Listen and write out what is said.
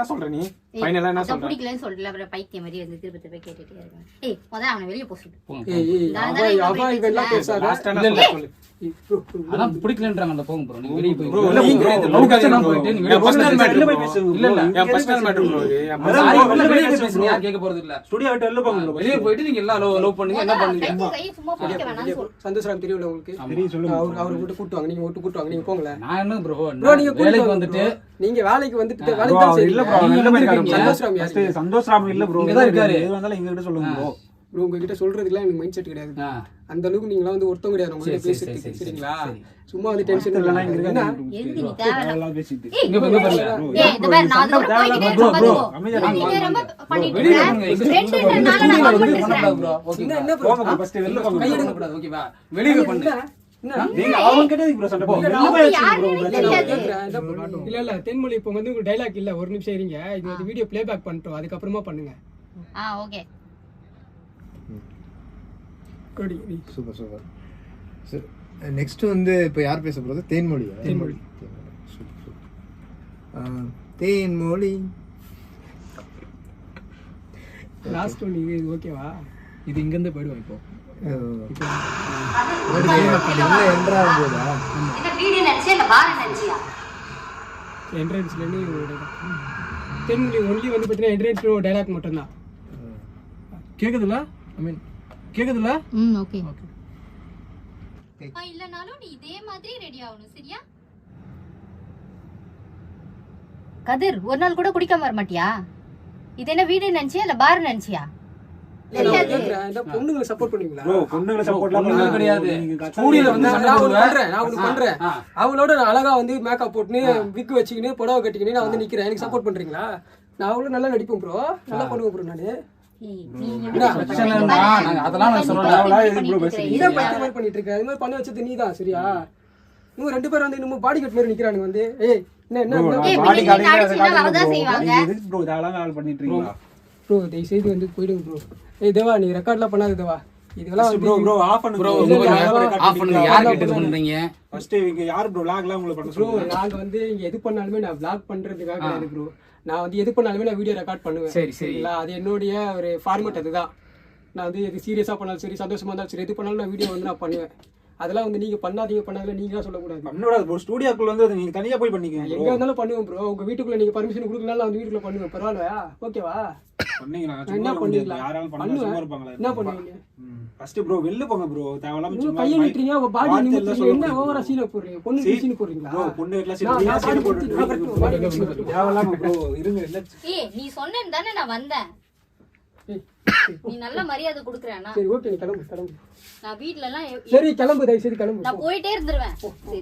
என்ன சொல்ற நீ? ஃபைனலா என்ன சொல்ற? பிடிக்கலன்னு சொல்றல அப்புறம் பைத்தியம் மாதிரி வந்து திருப்பி திருப்பி கேட்டுட்டே இருக்கேன் ஏய் முத அவனை வெளிய சொல்லு. போங்க, ஏய் போங்க. அவ அவ பேசினேன். பேசாத. லாஸ்டா இல்ல. சொல்லு. போங்க ப்ரோ நீங்க வெளியே போய். போயிட்டு நீங்க போய் இல்ல, இல்ல. என் பர்சனல் மேட்டர் ப்ரோ இது. வெளியே போய் பேசுங்க கேட்க போறது இல்ல? ஸ்டுடியோ விட்டு போங்க. வெளியே போயிட்டு எல்லாம் லவ் லவ் பண்ணுங்க. என்ன பண்ணுங்க கைக்கு கை சும்மா பிடிக்க வேணாம்னு சொல்லு. சந்தோஷ் ராம் தெரியும்ல உங்களுக்கு? தெரியும் சொல்லுங்க அவர் அவர் விட்டு கூட்டு வாங்க நீங்க விட்டு கூட்டு வாங்க நீங்க போங்களேன். நான் என்ன ப்ரோ ப்ரோ நீங்க கூட்டிட்டு வேலைக்கு வந்துட்டு. நீங்க வேலைக்கு வந்துட்டு வேலைக்கு இல்ல அவர் நல்ல மாதிரி. சந்தோஷ் ராம் இல்ல ப்ரோ இங்க தான் இருக்காரு. எது வந்தாலும் எங்க கிட்ட சொல்லுங்க ப்ரோ ப்ரோ உங்ககிட்ட சொல்றதுக்குலாம் எனக்கு மைண்ட் செட் கிடையாது அந்த அளவுக்கு நீங்களாம் வந்து ஒருத்தவங்க கிடையாது உங்ககிட்ட பேசுறதுக்கு சரி, சரிங்களா சரி. சும்மா வந்து டென்ஷன் இல்லைன்னா இங்க என்ன எதுக்கு நீ தேவையில்ல தேவையில்லாம் பேசிட்டு ஏய், இங்க பாருங்க, பாருங்க. ஏய், இந்த பாரு, நான் bro, இருக்கேன், bro, பாத்துக்கோ. அமைதியா நீ இருங்க. ரொம்ப பண்ணிட்டு வெளியே இருக்க. போங்க, எங்க ஃப்ரெண்டுன்றனால நான் வெளியே கமெண்ட் பண்ணக்கூடாது பண்றேன். bro, ஓகேங்களா? என்ன bro, first வெளில போங்க கையை bro. எடுக்கக்கூடாது, ஓகேவா? வெளியே பண்ணு இல்ல, தென்மொழி இப்போ வந்து உங்களுக்கு டைலாக் இல்ல. ஒரு நிமிஷம் இருங்க. இது வந்து வீடியோ ப்ளே பேக் பண்ணிட்டோம் அதுக்கப்புறமா பண்ணுங்க. ஆ, okay. கொடி, நீ. Super super. சரி. நெக்ஸ்ட் வந்து இப்போ யார் பேச போகிறது தேன்மொழியா? தேன்மொழி. ஆ, தேன்மொழி. லாஸ்ட் ஒன் இது ஓகேவா இது இங்க இருந்து போயிடுவோம் இப்போ. ஆ, ஒரு game அப்படி உள்ள enter ஆகும்போதா என்ன வீடியோ நினைச்சியா, இல்ல பாரு நினைச்சியா? என்ட்ரன்ஸ்ல இருந்து ஒரு தென்மொழி ஒன்லி வந்து பார்த்தீங்கன்னா என்ட்ரன்ஸ்ல ஒரு டைலாக் மட்டும்தான் கேக்குதுல ஐ மீன் கேக்குதுல ம். ஆ, இல்லனாலும் நீ இதே மாதிரி ரெடி ஆகணும் சரியா கதிர் ஒரு நாள் கூட குடிக்காம வர மாட்டியா இது என்ன வீடு நினைச்சியா இல்ல பார் நினைச்சியா பொண்ணுங்களை சப்போர்ட் பண்ணுவீங்களா பொண்ணுங்களை. கிடையாது. ஸ்டூடியோல வந்து நான். பண்றேன், நான் பண்றேன். அவளோட நான் அழகா வந்து மேக்கப் போட்டுன்னு விக்கு வச்சுக்கின்னு புடவை கட்டிக்கின்னு நான் வந்து நிக்கிறேன். எனக்கு சப்போர்ட் பண்றீங்களா? நான் அவ்வளவு நல்லா நடிப்பேன் ப்ரோ நல்லா பண்ணுவேன் ப்ரோ நானு. நீ அதெல்லாம் நான் பண்ணிட்டு bro இருக்க. பேசுறீங்க. இதான் பைத்தியம் மாதிரி பண்ணிட்டு இருக்க இது மாதிரி பண்ண வச்சது நீதான் சரியா? இவங்க ரெண்டு பேரும் வந்து இன்னும் பாடி கட் மாதிரி நிக்கிறானுங்க வந்து. ஏய் என்ன என்ன பண்ணிட்டு இருக்கீங்களா ப்ரோ தயவு செய்து வந்து போயிடுங்க ப்ரோ ஏய் தேவா நீ ரெக்கார்ட்லாம் பண்ணாத தேவா. இதெல்லாம் bro bro ஆஃப் பண்ணுங்க ப்ரோ ஆஃப் பண்ணுங்க? யார் கேட்டு. பண்றீங்க First இங்க யார் ப்ரோ லாக்லாம் உங்களை பண்ண ப்ரோ நாங்க வந்து இங்க எது பண்ணாலுமே நான் vlog பண்றதுக்காக கிடையாது ப்ரோ நான் வந்து எது பண்ணாலுமே நான் வீடியோ ரெக்கார்ட் பண்ணுவேன். சரி, சரி. சரிங்களா? அது என்னுடைய ஒரு ஃபார்மேட் அதுதான். நான் வந்து எது சீரியஸா பண்ணாலும் சரி சந்தோஷமா இருந்தாலும் சரி எது பண்ணாலும் நான் வீடியோ வந்து நான் பண்ணுவேன். அதெல்லாம் வந்து நீங்க பண்ணாதீங்க பண்ணாதீங்க நீங்களா சொல்லக்கூடாது. பண்ணக்கூடாது ப்ரோ ஸ்டூடியோக்குள்ள வந்து நீங்க தனியா போய் பண்ணிக்கங்க எங்க. இருந்தாலும் பண்ணுவேன் ப்ரோ உங்க வீட்டுக்குள்ள நீங்க பர்மிஷன் கொடுக்கனால நான் வந்து வீட்டுக்குள்ள பண்ணுவேன். பரவாயில்லையா? ஓகேவா என்ன யாராலும் பண்ணலாம் இருப்பாங்களா. என்ன பண்ணுவீங்க? ஃபர்ஸ்ட் ப்ரோ வெளில போங்க ப்ரோ இன்னும் சும்மா கையை நிட்டுறீங்க உங்க பாடி என்ன ஓவரா சீனை பொண்ணு சீனு பொண்ணு சீன் நான் சீன் ப்ரோ இருங்க இல்ல. ஏய், நீ சொன்னேன்னு தானே நான் வந்தேன். நீ நல்ல மரியாதை குடுக்குறேனா சரி ஓகே நீ கிளம்பு கிளம்பு. நான் வீட்ல எல்லாம் எ- சரி கிளம்பு தயவு செய்து கிளம்பு. நான் போயிட்டே இருந்துருவேன். சரி.